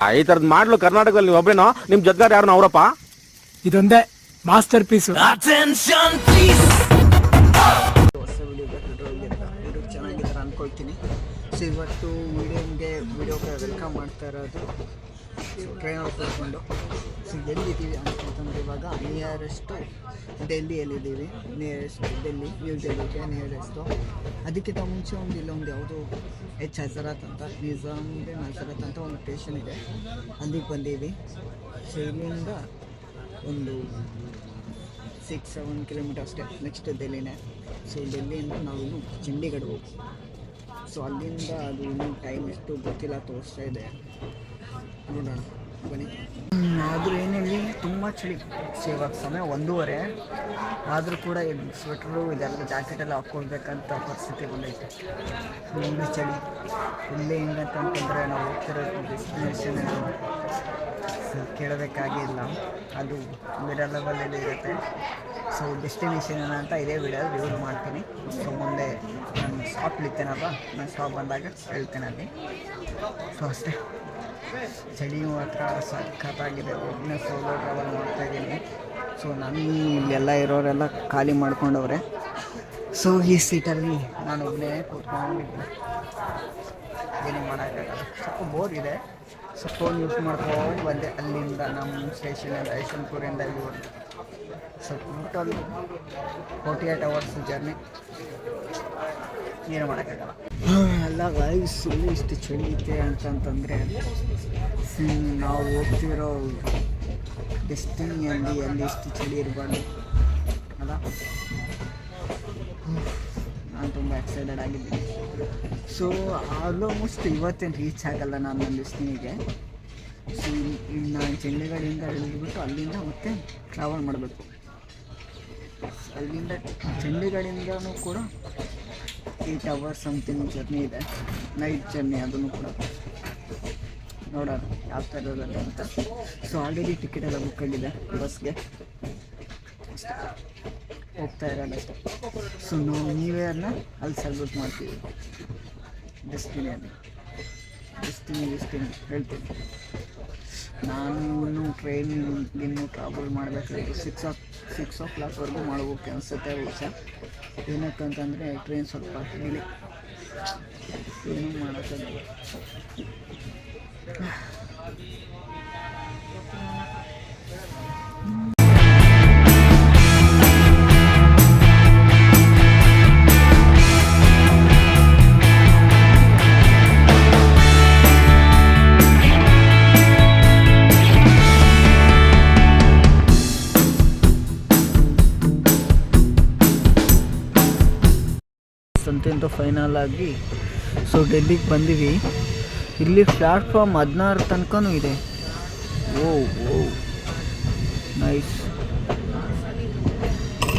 ಈ ತರದ್ ಮಾಡ್ಲು ಕರ್ನಾಟಕದಲ್ಲಿ ನೀವು ಒಬ್ರೇನೋ ನಿಮ್ ಜೊತೆಗಾರ ಯಾರು ಅವರಪ್ಪ? ಇದೊಂದೇ ಮಾಸ್ಟರ್ ಪೀಸ್. ಹೊಸ ವಿಡಿಯೋ ಚೆನ್ನಾಗಿದ್ದಾರೆ ಅನ್ಕೊಳ್ತೀನಿ. ಸೊ ಇವತ್ತು ವಿಡಿಯೋಗೆ ವಿಡಿಯೋಗೆ ವೆಲ್ಕಮ್ ಮಾಡ್ತಾ ಇರೋದು ಟ್ರೈನಲ್ಲಿ ಕೂತ್ಕೊಂಡು ಸೊ ಎಲ್ಲಿದ್ದೀವಿ ಅಂತಂತಂದ್ರೆ ಇವಾಗ ನಿಯರೆಸ್ಟು ಡೆಲ್ಲಿಯಲ್ಲಿದ್ದೀವಿ ನಿಯರೆಸ್ಟ್ ಡೆಲ್ಲಿ ಡೆಲ್ಲಿಗೆ ನಿಯರೆಸ್ಟು. ಅದಕ್ಕಿಂತ ಮುಂಚೆ ಒಂದು ಇಲ್ಲೊಂದು ಯಾವುದು ಎಚ್ ಹಜರತ್ ಅಂತ ನಿಜಾಮ್ಗೆ ಹಜರತ್ ಅಂತ ಒಂದು ಸ್ಟೇಷನ್ ಇದೆ. ಅಲ್ಲಿಗೆ ಬಂದೀವಿ. ಸೊ ಇಲ್ಲಿಂದ ಒಂದು ಸಿಕ್ಸ್ ಸೆವೆನ್ ಕಿಲೋಮೀಟರ್ ಅಷ್ಟೇ ನೆಕ್ಸ್ಟ್ ಡೆಲ್ಲಿನೇ ಸೊ ಡೆಲ್ಲಿಯಿಂದ ನಾವು ಇನ್ನು ಚಂಡೀಗಢ ಹೋಗಿ ಸೊ ಅಲ್ಲಿಂದ ಅದು ಇನ್ನೂ ಟೈಮ್ ಎಷ್ಟು ಗೊತ್ತಿಲ್ಲ, ತೋರಿಸ್ತಾ ಇದೆ. ನೋಡೋಣ. ಬನ್ನಿ. ಆದರೂ ಏನೇಳಿ ತುಂಬ ಚಳಿ. ಸೇವಾಗ ಸಮಯ ಒಂದೂವರೆ. ಆದರೂ ಕೂಡ ಸ್ವೆಟ್ರು ಇದೆಲ್ಲ ಜಾಕೆಟ್ ಎಲ್ಲ ಹಾಕ್ಕೊಳ್ಬೇಕಂತ ಪರಿಸ್ಥಿತಿ ಬಂದೈತೆ. ಇಲ್ಲಿ ಚಳಿ. ಇಲ್ಲೇ ಹೆಂಗಂತಂತಂದರೆ ನಾವು ಹೋಗ್ತಿರೋ ಡೆಸ್ಟಿನೇಷನ್ ಕೇಳಬೇಕಾಗಿಲ್ಲ. ಅದು ಮಿಡಲ್ ಲೆವೆಲಲ್ಲಿ ಇರುತ್ತೆ. ಸೊ ಡೆಸ್ಟಿನೇಷನ್ ಏನಂತ ಇದೇ ವಿಡಿಯೋ ರಿವ್ಯೂ ಮಾಡ್ತೀನಿ. ಸೊ ಮುಂದೆ ನಾನು ಸ್ಟಾಪ್ ಇಳಿತೇನಪ್ಪ ನಾನು ಶಾಪ್ ಬಂದಾಗ ಹೇಳ್ತೇನೆ ಅಲ್ಲಿ. ಸೊ ಅಷ್ಟೇ. ಚಳಿಯು ಹತ್ರ ಸಖತ್ತಾಗಿದೆ. ಒಬ್ಬನೇ ಸೋಲೋ ಟ್ರಾವೆಲ್ ಮಾಡ್ತಾ ಇದ್ದೀನಿ. ಸೊ ನಾನು ಇಲ್ಲೆಲ್ಲ ಇರೋರೆಲ್ಲ ಖಾಲಿ ಮಾಡ್ಕೊಂಡವ್ರೆ. ಸೊ ಈ ಸೀಟಲ್ಲಿ ನಾನು ಒಬ್ಬನೇ ಕೂತ್ಕೊಂಡಿದ್ದೆ ಏನು ಮಾಡೋಕ್ಕಾಗಲ್ಲ. ಸ್ವಲ್ಪ ಬೋರ್ ಇದೆ. ಸೊ ಫೋನ್ ಯೂಸ್ ಮಾಡ್ಕೊಂಡು ಬಂದೆ. ಅಲ್ಲಿಂದ ನಮ್ಮ ಸ್ಟೇಷನಿಂದ ಯಶವಂತಪುರಿಂದ ಇಲ್ಲಿವರೆಗೆ. So total forty eight hours journey ಏನು ಮಾಡೋಕ್ಕಾಗಲ್ಲ. ಎಲ್ಲ ಲೈಫ್ ಇಲ್ಲಿ ಇಷ್ಟು ಚಳಿ ಅಂತಂತಂದರೆ ನಾವು ಹೋಗ್ತಿರೋ ಡೆಸ್ಟಿನಿಯಲ್ಲಿ ಅಲ್ಲಿ ಇಷ್ಟು ಚಳಿ ಇರಬಾರ್ದು ಅಲ್ಲ? ನಾನು ತುಂಬ ಎಕ್ಸೈಟೆಡ್ ಆಗಿದ್ದೀನಿ. ಸೊ ಆಲ್ಮೋಸ್ಟ್ ಇವತ್ತೇನು ರೀಚ್ ಆಗಲ್ಲ ನಾನು ನನ್ನ ಡೆಸ್ಟಿನಿಗೆ ಸೊ ಇನ್ನು ನಾನು ಚಂಡೀಗಢದಿಂದ ಇಳಿದ್ಬಿಟ್ಟು ಅಲ್ಲಿಂದ ಮತ್ತೆ ಟ್ರಾವೆಲ್ ಮಾಡಬೇಕು. ಅಲ್ಲಿಂದ ಚಂಡೀಗಢಿಂದನೂ ಕೂಡ ಏಯ್ಟ್ ಅವರ್ಸ್ ಸಮಥಿಂಗ್ ಜರ್ನಿ ಇದೆ. ನೈಟ್ ಜರ್ನಿ ಅದನ್ನು ಕೂಡ ನೋಡೋಣ, ಯಾವ ಥರ ಇರೋದಲ್ಲ ಅಂತ. ಸೊ ಆಲ್ರೆಡಿ ಟಿಕೆಟ್ ಎಲ್ಲ ಬುಕ್ ಆಗಿದೆ ಬಸ್ಗೆ. ಹೋಗ್ತಾ ಇರೋಲ್ಲ ಅಷ್ಟೇ. ಸೊ ನಾವು ನೀವೇ ಅದನ್ನ ಅಲ್ಲಿ ಸೆಲೆಬ್ರೇಟ್ ಮಾಡ್ತೀವಿ. ಡೆಸ್ಟಿನಿಯಲ್ಲಿ ಡೆಸ್ಟಿನಿ ಡೆಸ್ಟಿನಿ ಹೇಳ್ತೀನಿ. ನಾನು ಇನ್ನೂ ಟ್ರೈನ್ ಇನ್ನೂ ಟ್ರಾವೆಲ್ ಮಾಡಬೇಕಾಗಿತ್ತು ಸಿಕ್ಸ್ ಓ ಸಿಕ್ಸ್ ಓ ಕ್ಲಾಕ್ವರೆಗೂ ಮಾಡ್ಬೇಕು ಅನಿಸುತ್ತೆ ಬಹುಶಃ ಏನಕ್ಕಂತಂದರೆ ಟ್ರೈನ್ ಸ್ವಲ್ಪ ಡಿಲೇ ಏನೂ ಮಾಡೋಕ್ಕಾಗಲ್ಲ. ಫೈನಲ್ ಆಗಿ ಸೊ ಡೆಲ್ಲಿಗೆ ಬಂದೀವಿ. ಇಲ್ಲಿ ಪ್ಲ್ಯಾಟ್ಫಾರ್ಮ್ ಹದಿನಾರು ತನಕನೂ ಇದೆ. ಓ ಓ ನೈಸ್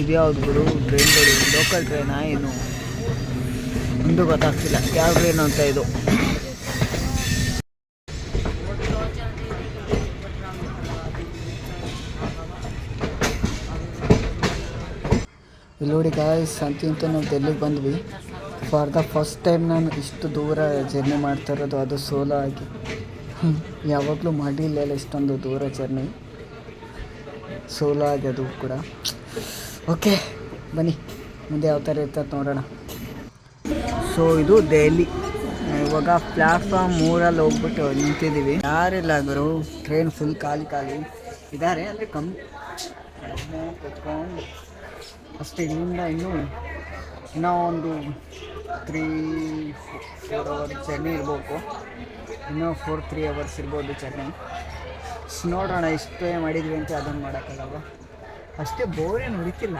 ಇದ್ಯಾವ್ದು ಬಿಡು ಟ್ರೈನ್ಗಳು ಲೋಕಲ್ ಟ್ರೈನಾ ಏನು? ಒಂದು ಗೊತ್ತಾಗ್ತಿಲ್ಲ. ಯಾವ ಟ್ರೈನ್ ಅಂತ ಇದು. ಇಲ್ಲಿ ನೋಡಿ ಗಾಯ್ಸ್ ಅಂತ ನಾವು ಡೆಲ್ಲಿಗೆ ಬಂದ್ವಿ. ಫಾರ್ ದ ಫಸ್ಟ್ ಟೈಮ್ ನಾನು ಇಷ್ಟು ದೂರ ಜರ್ನಿ ಮಾಡ್ತಾ ಇರೋದು, ಅದು ಸೋಲೋ ಆಗಿ. ಯಾವಾಗಲೂ ಮಾಡಿಲ್ಲ ಇಷ್ಟೊಂದು ದೂರ ಜರ್ನಿ ಸೋಲೋ ಆಗಿ ಅದು ಕೂಡ. ಓಕೆ ಬನ್ನಿ. ಮುಂದೆ ಯಾವ ಥರ ಇರ್ತದೆ ನೋಡೋಣ. ಸೊ ಇದು ದೆಹಲಿ ಇವಾಗ ಪ್ಲಾಟ್ಫಾರ್ಮ್ ಮೂರಲ್ಲಿ ಹೋಗ್ಬಿಟ್ಟು ನಿಂತಿದ್ದೀವಿ. ಯಾರಿಲ್ಲ ಗುರು ಟ್ರೈನ್ ಫುಲ್ ಖಾಲಿ ಖಾಲಿ. ಇದ್ದಾರೆ ಅಂದರೆ ಕಮ್ಮಿ ಅಷ್ಟೇ, ಇಲ್ಲಿಂದ ಇನ್ನೂ ಇನ್ನೂ ಒಂದು ತ್ರೀ ಫೋರ್ ಅವರ್ ಜರ್ನಿ ಇರಬೇಕು. ಇನ್ನೂ ಫೋರ್ ತ್ರೀ ಅವರ್ಸ್ ಇರ್ಬೋದು ಜರ್ನಿ ನೋಡೋಣ ಇಷ್ಟೇ ಮಾಡಿದ್ವಿ ಅಂತ ಅದನ್ನು ಮಾಡೋಕ್ಕಲ್ಲ ಅಷ್ಟೇ ಬೋರ್ ಏನು ಹುಡುಕಿಲ್ಲ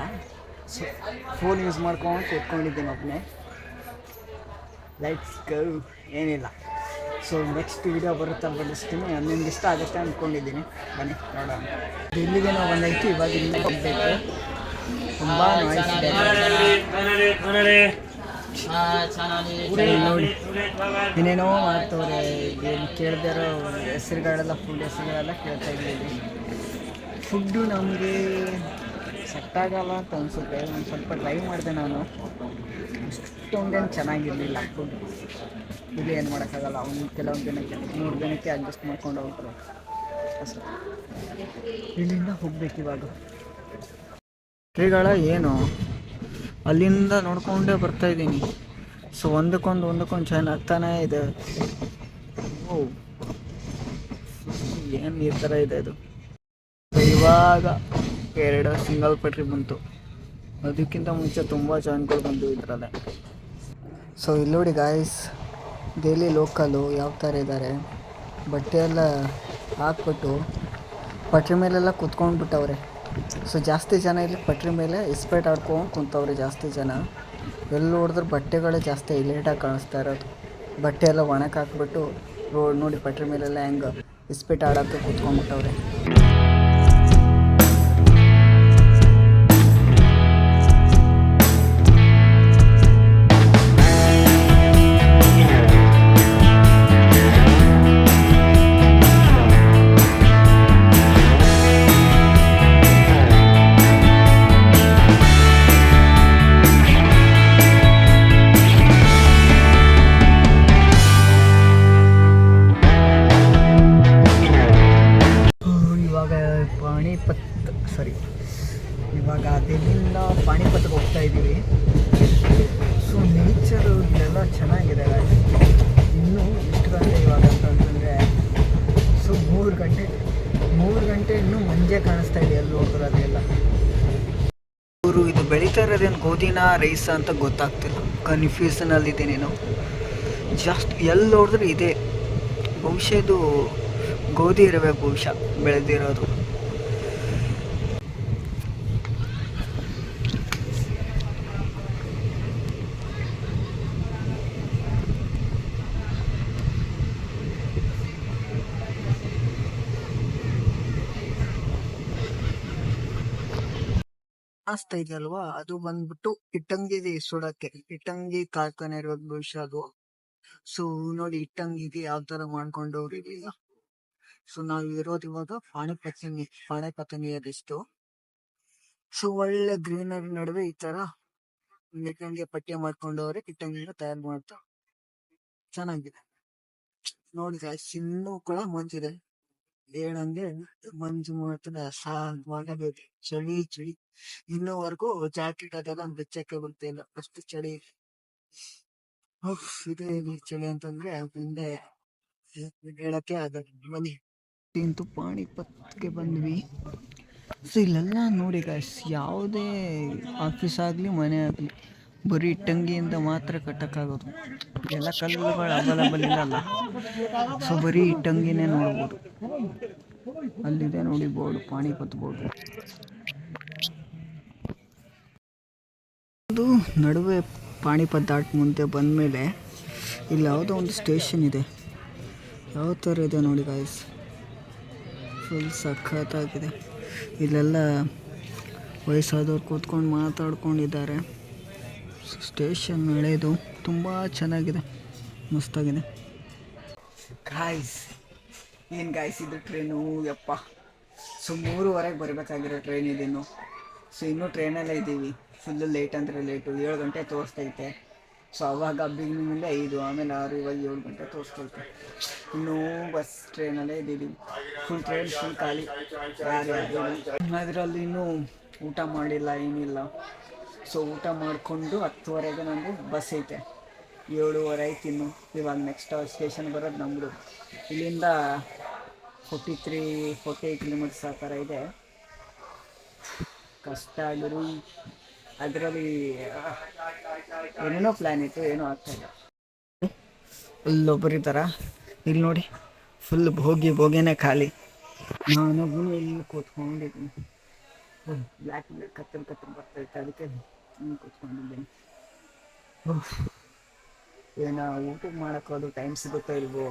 ಫೋನ್ ಯೂಸ್ ಮಾಡ್ಕೊಂಡು ಕೂತ್ಕೊಂಡಿದ್ದೀನಿ ಒಬ್ಬನೇ ಲೈಟ್ಸ್ ಗೌ ಏನಿಲ್ಲ. ಸೊ ನೆಕ್ಸ್ಟ್ ವಿಡಿಯೋ ಬರುತ್ತೆ ಬಡಿಸ್ತೀನಿ ನಿಮ್ಗೆ ಇಷ್ಟ ಆಗುತ್ತೆ ಅಂದ್ಕೊಂಡಿದ್ದೀನಿ. ಬನ್ನಿ, ನೋಡೋಣ. ಇಲ್ಲಿಗೆ ನಾವು ಬಂದೈತಿ ಇವಾಗ ಇಲ್ಲಿ ಹೋಗ್ಬೇಕು ತುಂಬ ನಾಯ್ಸ್ ಇದೆ. ನೋಡಿ ಇನ್ನೇನೋ ಮಾಡ್ತವ್ರೆ ಏನು ಕೇಳದೇ ಇರೋ ಹೆಸರುಗಳೆಲ್ಲ ಫುಡ್ ಹೆಸರುಗಳೆಲ್ಲ ಕೇಳ್ತಾ ಇದ್ದೀವಿ ಫುಡ್ಡು ನಮಗೆ ಸೆಟ್ ಆಗಲ್ಲ ಅಂತ ಅನಿಸುತ್ತೆ. ಒಂದು ಸ್ವಲ್ಪ ಟ್ರೈ ಮಾಡಿದೆ ನಾನು. ಅಷ್ಟೊಂದೇನು ಚೆನ್ನಾಗಿರಲಿಲ್ಲ ಫುಡ್ ಇಲ್ಲಿ ಏನು ಮಾಡೋಕ್ಕಾಗಲ್ಲ. ಅವ್ನು ಕೆಲವೊಂದು ದಿನಕ್ಕೆ ಮೂರು ದಿನಕ್ಕೆ ಅಡ್ಜಸ್ಟ್ ಮಾಡ್ಕೊಂಡು ಹೋಗ್ತಾರೆ. ಅಷ್ಟೇ. ಇಲ್ಲಿಂದ ಹೋಗ್ಬೇಕು ಇವಾಗ. ಶ್ರೀಗಳ ಏನು? ಅಲ್ಲಿಂದ ನೋಡ್ಕೊಂಡೇ ಬರ್ತಾ ಇದ್ದೀನಿ. ಸೊ ಒಂದಕ್ಕೊಂದು ಒಂದಕ್ಕೊಂದು ಚೈನ್ ಆಗ್ತಾನೇ ಇದೆ. ಓ ಏನು ಈ ಥರ ಇದೆ ಇದು ಇವಾಗ ಎರಡು ಸಿಂಗಲ್ ಪಟ್ರಿ ಬಂತು. ಅದಕ್ಕಿಂತ ಮುಂಚೆ ತುಂಬ ಚೈನ್ಗಳು ಬಂದು ಇದರಲ್ಲೇ. ಸೊ ಇಲ್ಲಿ ನೋಡಿ ಗಾಯ್ಸ್ ಡೈಲಿ ಲೋಕಲು ಯಾವ ಥರ ಇದ್ದಾರೆ ಬಟ್ಟೆ ಎಲ್ಲ ಹಾಕ್ಬಿಟ್ಟು ಪಟ್ರಿ ಮೇಲೆಲ್ಲ ಕುತ್ಕೊಂಡ್ಬಿಟ್ಟವ್ರೆ. ಸೊ ಜಾಸ್ತಿ ಜನ ಇಲ್ಲಿ ಪಟ್ರಿ ಮೇಲೆ ಇಸ್ಪೇಟ್ ಆಡ್ಕೊಂಡು ಕುಂತವ್ರೆ ಜಾಸ್ತಿ ಜನ. ಎಲ್ಲಿ ನೋಡಿದ್ರೆ ಬಟ್ಟೆಗಳೇ ಜಾಸ್ತಿ ಲೇಟಾಗಿ ಕಾಣಿಸ್ತಾ ಇರೋದು. ಬಟ್ಟೆ ಎಲ್ಲ ಒಣಕ್ಕೆ ಹಾಕ್ಬಿಟ್ಟು ರೋಡ್ ನೋಡಿ ಪಟ್ರಿ ಮೇಲೆಲ್ಲ ಹೆಂಗೆ ಇಸ್ಪೀಟ್ ಆಡೋಕ್ಕೆ ಕುತ್ಕೊಂಡ್ಬಿಟ್ಟವ್ರೆ. ಇದು ಅದೇನು ಗೋಧಿನ ರೈಸ್ ಅಂತ ಗೊತ್ತಾಗ್ತಿಲ್ಲ. ಕನ್ಫ್ಯೂಸನಲ್ಲಿ ಇದೆ ನೀನು ಜಸ್ಟ್ ಎಲ್ಲಿ ನೋಡಿದ್ರೆ ಇದೆ. ಬಹುಶಃ ಇದು ಗೋಧಿ ಇರಬೇಕು ಬಹುಶಃ ಬೆಳೆದಿರೋದು. ಕಾಣಿಸ್ತಾ ಇದೆಯಲ್ವಾ ಅದು ಬಂದ್ಬಿಟ್ಟು ಇಟ್ಟಂಗಿ ಸುಡಕ್ಕೆ. ಇಟ್ಟಂಗಿ ಕಾರ್ಖಾನೆ ಇರೋದು ಬಹುಶಃ ಅದು. ಸೊ ನೋಡಿ ಇಟ್ಟಂಗಿಗೆ ಯಾವ ತರ ಮಾಡ್ಕೊಂಡವ್ರು ಈಗ. ಸೊ ನಾವು ಇರೋದು ಇವಾಗ ಪಾಣಿಪತ್ನಿ ಅದಿಷ್ಟು ಸೊ ಒಳ್ಳೆ ಗ್ರೀನರಿ ನಡುವೆ ಈ ತರ ಇಟ್ಟಂಗಿ ಪಟ್ಟಿ ಮಾಡ್ಕೊಂಡವ್ರೆ ಇಟ್ಟಂಗಿನ ತಯಾರು ಮಾಡ್ತಾ ಚೆನ್ನಾಗಿದೆ. ನೋಡಿ guys, ಇನ್ನೂ ಕೂಡ ಮಂಜಿದೆ ಏನಂಗೆ ಮಂಜು ಮಾತ್ರ ಸಾಗಬೇಕು ಚಳಿ ಚಳಿ. ಇನ್ನೂವರೆಗೂ ಜಾಕೆಟ್ ಅದೆಲ್ಲ ಬೆಚ್ಚಕ್ಕೆ ಇಲ್ಲ ಅಷ್ಟು ಚಳಿ. ಇದೇ ಚಳಿ ಅಂತಂದ್ರೆ ಮುಂದೆ ಹೇಳಕ್ಕೆ ಆಗಲ್ಲ. ಮನೆ ಇಂತು ಪಾಣಿಪತ್ಗೆ ಬಂದ್ವಿ. ಸೊ ಇಲ್ಲೆಲ್ಲ ನೋಡಿ ಗಾಯ್ಸ್ ಯಾವುದೇ ಆಫೀಸ್ ಆಗಲಿ, ಮನೆ ಆಗಲಿ ಬರೀ ಇಟ್ಟಂಗಿಯಿಂದ ಮಾತ್ರ ಕಟ್ಟಕ್ಕಾಗೋದು. ಎಲ್ಲ ಕಲ್ಲುಗಳು ಅವೈಲಬಲ್ ಇರಲ್ಲ ಸೊ ಬರೀ ಇಟ್ಟಂಗಿನೇ ನೋಡ್ಬೋದು. ಅಲ್ಲಿದೆ ನೋಡಿ ಬೋರ್ಡ್, ಪಾಣಿಪತ್ ಬೋರ್ಡ್. ಅದು ನಡುವೆ ಪಾಣಿಪತ್ ದಾಟ್ ಮುಂದೆ ಬಂದ ಮೇಲೆ ಇಲ್ಲಿ ಯಾವುದೋ ಒಂದು ಸ್ಟೇಷನ್ ಇದೆ. ಯಾವ ಥರ ಇದೆ ನೋಡಿ ಗಾಯ್ಸ್ ಫುಲ್ ಸಖತ್ತಾಗಿದೆ. ಇಲ್ಲೆಲ್ಲ ವಯಸ್ಸಾದವ್ರು ಕೂತ್ಕೊಂಡು ಮಾತಾಡ್ಕೊಂಡಿದ್ದಾರೆ. ಸ್ಟೇಷನ್ ಹಳೆಯದು ತುಂಬ ಚೆನ್ನಾಗಿದೆ. ಮಸ್ತಾಗಿದೆ. ಗಾಯ್ಸ್ ಏನು ಗಾಯ್ಸ್ ಇದು ಟ್ರೈನು ಯಪ್ಪ. ಸೊ ಮೂರುವರೆಗೆ ಬರಬೇಕಾಗಿರೋ ಟ್ರೈನ್ ಇದೇನು ಸೊ ಇನ್ನೂ ಟ್ರೈನಲ್ಲೇ ಇದ್ದೀವಿ. ಫುಲ್ಲು ಲೇಟ್ ಅಂದರೆ ಲೇಟು ಏಳು ಗಂಟೆ ತೋರಿಸ್ತೈತೆ. ಸೊ ಅವಾಗ ಬಿಗಿನಿಂದ ಐದು, ಆಮೇಲೆ ಆರು, ಇವಾಗ ಏಳು ಗಂಟೆ ತೋರಿಸ್ತೈತೆ. ಇನ್ನೂ ಬಸ್ ಟ್ರೈನಲ್ಲೇ ಇದ್ದೀವಿ. ಫುಲ್ ಟ್ರೈನ್ ಫುಲ್ ಖಾಲಿ. ಅದರಲ್ಲಿ ಇನ್ನೂ ಊಟ ಮಾಡಿಲ್ಲ, ಏನಿಲ್ಲ. ಸೊ ಊಟ ಮಾಡಿಕೊಂಡು ಹತ್ತುವರೆಗೆ ನಮ್ಮದು ಬಸ್ ಐತೆ. ಏಳುವರೆ ಆಯ್ತು ಇನ್ನು. ಇವಾಗ ನೆಕ್ಸ್ಟ್ ಸ್ಟೇಷನ್ ಬರೋದು ನಮ್ಮದು ಇಲ್ಲಿಂದ forty three forty eight kilometres ಆ ಥರ ಇದೆ. ಕಷ್ಟ ಆಗಿರು. ಅದರಲ್ಲಿ ಏನೇನೋ ಪ್ಲ್ಯಾನ್ ಇತ್ತು, ಏನೋ ಆಗ್ತಾ ಇಲ್ಲ. ಇಲ್ಲೊಬ್ಬರು ಇದ್ದಾರ? ಇಲ್ಲಿ ನೋಡಿ. ಫುಲ್ ಭೋಗಿ ಭೋಗಿನೇ ಖಾಲಿ. ನಾನು ಇಲ್ಲಿ ಕೂತ್ಕೊಂಡಿದ್ದೀನಿ. ಬ್ಲ್ಯಾಕ್ ಬ್ಲ್ಯಾಕ್ ಕತ್ತಲು ಕತ್ತಲು ಬರ್ತೈತೆ ಅದಕ್ಕೆ ಕೂತ್ಕೊಂಡಿದ್ದೀನಿ. ಏನೋ ಊಟಕ್ಕೆ ಮಾಡೋಕ್ಕಾದ್ರೂ ಟೈಮ್ ಸಿಗುತ್ತಾ ಇಲ್ವೋ?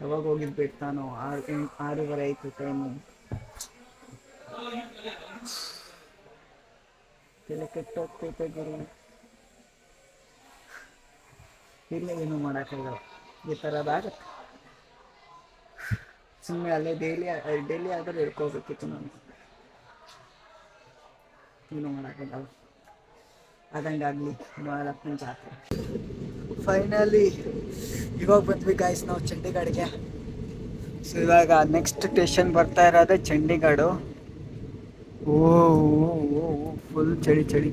ಯಾವಾಗ ಹೋಗಿದ್ದು ಬಿಡ್ತಾನೋ ಆರು ಆರೂವರೆ ಆಯಿತು ಟೈಮು ತಲೆ ಕೆಟ್ಟೋಗ್ತೈತೆ ಗುರು. ಇಲ್ಲ, ಏನು ಮಾಡೋಕ್ಕಾಗಲ್ಲ. ಈ ಥರದಾಗತ್ತೆ ಸುಮ್ಮನೆ ಅಲ್ಲೇ ಡೈಲಿ ಡೈಲಿ ಆದರೂ ಹಿಡ್ಕೋಬೇಕಿತ್ತು ನಾನು. ಏನು ಮಾಡೋಕ್ಕಾಗಲ್ಲ. ಅದಂಗಾಗಲಿ ಮಹಾಲಕ್ಷ್ಮಿ ಜಾತ್ರೆ. ಫೈನಲಿ ಇವಾಗ ಬಂದ್ವಿ ಗಾಯ್ಸ್ ನಾವು ಚಂಡೀಗಢ್ಗೆ. ಸೊ ಇವಾಗ ನೆಕ್ಸ್ಟ್ ಸ್ಟೇಷನ್ ಬರ್ತಾ ಇರೋದೇ ಚಂಡೀಗಢು. ಓ ಫುಲ್ ಚಳಿ ಚಳಿ.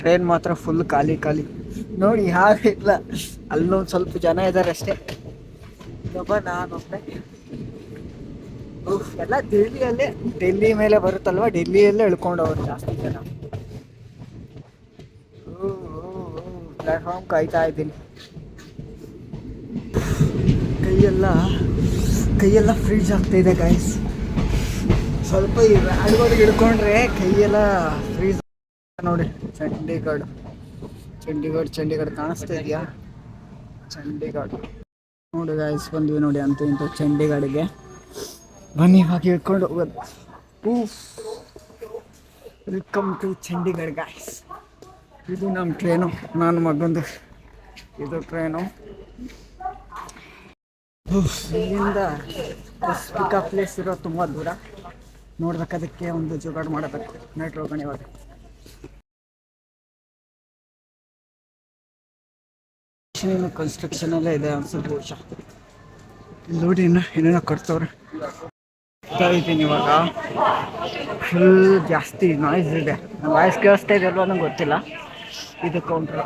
ಟ್ರೈನ್ ಮಾತ್ರ ಫುಲ್ ಖಾಲಿ ಖಾಲಿ. ನೋಡಿ ಯಾರು ಇಲ್ಲ. ಅಲ್ಲೊಂದು ಸ್ವಲ್ಪ ಜನ ಇದ್ದಾರೆ ಅಷ್ಟೇ. ಇನ್ನೊಬ್ಬ ನಾನೊಬ್ಬನೇ ಉಫ್, ಎಲ್ಲ ಡೆಲ್ಲಿಯಲ್ಲೇ ಡೆಲ್ಲಿ ಮೇಲೆ ಬರುತ್ತಲ್ವ? ಡೆಲ್ಲಿಯಲ್ಲೇ ಇಳ್ಕೊಂಡವ್ರು ಜಾಸ್ತಿ ಜನ. ಪ್ಲಾಟ್ಫಾರ್ಮ್ ಕಾಯ್ತಾ ಇದ್ದೀನಿ. ಕೈಯೆಲ್ಲ ಕೈಯೆಲ್ಲ ಫ್ರೀಜ್ ಆಗ್ತಾ ಇದೆ ಗೈಸ್ ಸ್ವಲ್ಪ ಈ ವ್ಯಾಡ್ಗಳಿಗೆ ಹಿಡ್ಕೊಂಡ್ರೆ ಕೈಯೆಲ್ಲ ಫ್ರೀಜ್ ನೋಡಿ. ಚಂಡೀಗಢ ಚಂಡೀಗಢ ಚಂಡೀಗಢ ಕಾಣಿಸ್ತಾ ಇದೆಯಾ? ಚಂಡೀಗಢ ನೋಡಿ ಗಾಯ್ಸ್ ಬಂದ್ವಿ ನೋಡಿ ಅಂತ ಇಂತೂ ಚಂಡೀಗಢಗೆ ಬನ್ನಿ ಹಾಕಿ ಹಿಡ್ಕೊಂಡು ಹೋಗೋದು ವೆಲ್ಕಮ್ ಟು ಚಂಡೀಗಢ ಗಾಯ್ಸ್ ಇದು ನಮ್ಮ ಟ್ರೈನು ನನ್ನ ಮಗಂದು. ಇದು ಟ್ರೈನು. ಇಲ್ಲಿಂದ ಬಸ್ ಪಿಕಪ್ ಪ್ಲೇಸ್ ಇರೋ ತುಂಬ ದೂರ. ನೋಡ್ಬೇಕು ಅದಕ್ಕೆ ಒಂದು ಜುಗಾಡು ಮಾಡಬೇಕು. ನೈಟ್ ಹೋಗೋಣ ಇವಾಗ ಕನ್ಸ್ಟ್ರಕ್ಷನ್ ಎಲ್ಲ ಇದೆ ಅನ್ಸುತ್ತೆ ಬಹುಶಃ ನೋಡಿ ಇನ್ನು ಏನೇನೋ ಕಟ್ತವ್ರೆ ಹೋಗ್ತಾ ಇದ್ದೀನಿ ಇವಾಗ. ಫುಲ್ ಜಾಸ್ತಿ ನಾಯ್ಸ್ ಇದೆ. ವಾಯ್ಸ್ ಕೇಳಿಸ್ತಾ ಇದೆ ಅಲ್ವಾ ನಂಗೆ ಗೊತ್ತಿಲ್ಲ. ಇದು ಕೌಂಟ್ರ್